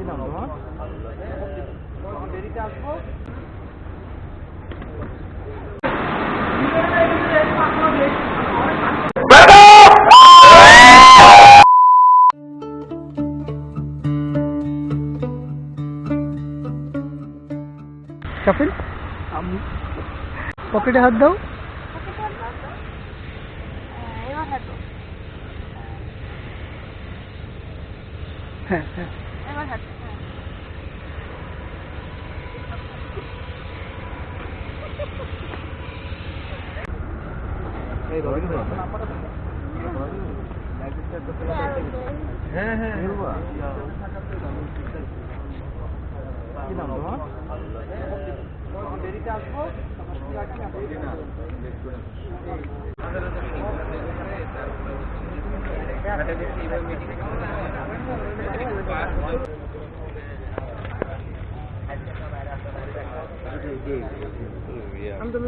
কি নাম তোমার। দেরিতে আসব। কাপিল? পকেটে হাত দাও। হ্যাঁ হ্যাঁ। এবার হাঁটো হ্যাঁ। হ্যাঁ হ্যাঁ। আমি তো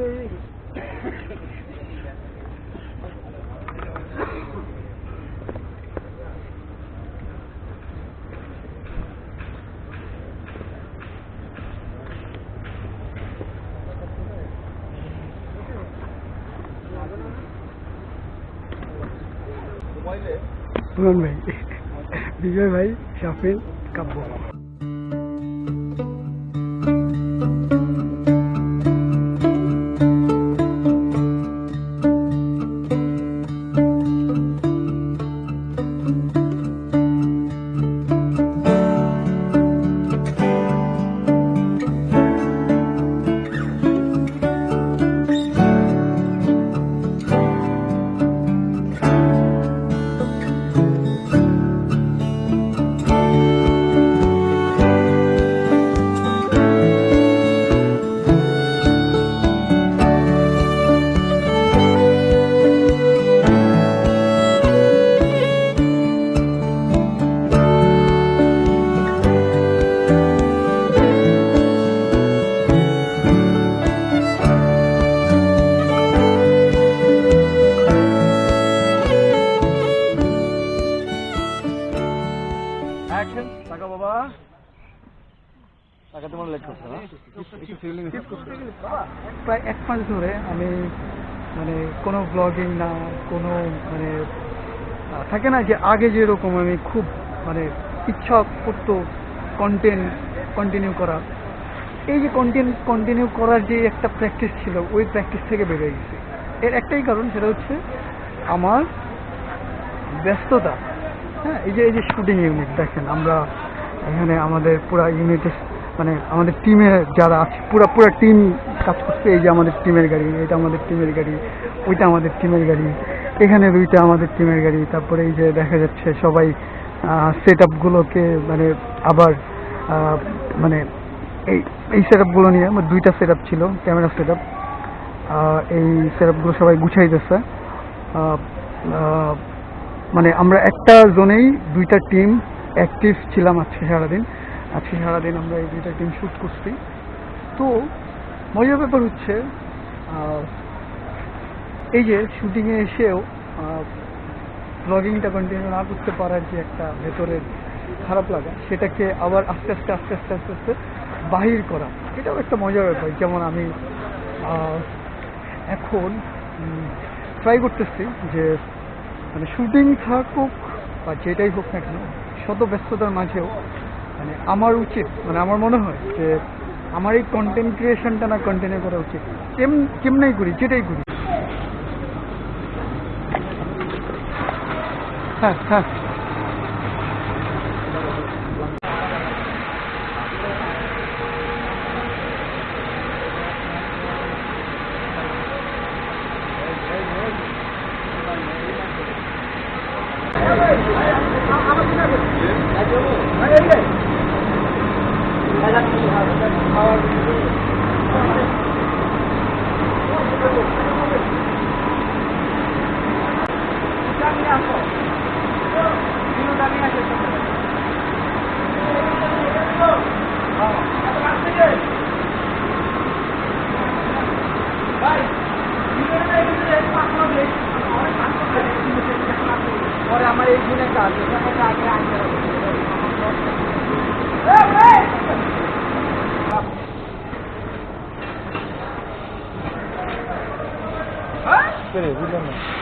পুরন ভাই विजय भाई शाफिल कब्बू বাবা। টাকা তোমার লেট করছে না? প্রায় এক মাস ধরে আমি মানে কোনো ব্লগিং না কোনো মানে থাকে না যে আগে যেরকম আমি খুব মানে ইচ্ছা করতো কন্টেন্ট কন্টিনিউ করা। এই যে কন্টেন্ট কন্টিনিউ করার যে একটা প্র্যাকটিস ছিল ওই প্র্যাকটিস থেকে বেরিয়ে গেছে। এর একটাই কারণ সেটা হচ্ছে আমার ব্যস্ততা। হ্যাঁ এই যে এই যে শুটিং ইউনিট দেখেন আমরা এখানে আমাদের পুরা ইউনিটের মানে আমাদের টিমে যারা আছে, পুরা পুরা টিম কাজ করছে, এই যে আমাদের টিমের গাড়ি, এটা আমাদের টিমের গাড়ি, ওইটা আমাদের টিমের গাড়ি, এখানে দুইটা আমাদের টিমের গাড়ি, তারপরে এই যে দেখা যাচ্ছে সবাই সেট আপগুলোকে মানে আবার মানে এই এই সেট আপগুলো নিয়ে, আমার দুইটা সেট আপ ছিল ক্যামেরা সেট আপ এই সেট আপগুলো সবাই গুছাইতেছে মানে আমরা একটা জোনেই দুইটা টিম অ্যাক্টিভ ছিলাম আজকে সারাদিন। আজকে সারাদিন আমরা এই দুইটা টিম শ্যুট করছি। তো, মজার ব্যাপার হচ্ছে এই যে শুটিংয়ে এসেও ব্লগিংটা কন্টিনিউ না করতে পারার যে একটা ভেতরের খারাপ লাগা, সেটাকে আবার আস্তে আস্তে আস্তে আস্তে আস্তে আস্তে বাহির করা, এটাও একটা মজার ব্যাপার। যেমন আমি এখন ট্রাই করতেছি যে মানে শুটিং থাকুক বা যেটাই হোক না কেন শত ব্যস্ততার মাঝেও মানে আমার উচিত মানে আমার মনে হয় যে আমার এই কন্টেন্ট ক্রিয়েশনটা না কন্টিনিউ করা উচিত। কেম কেমনাই করি, যেটাই করি। হ্যাঁ হ্যাঁ। পরে আমার এই গুণের কাজ আগে আনতে হবে 这里，这边呢。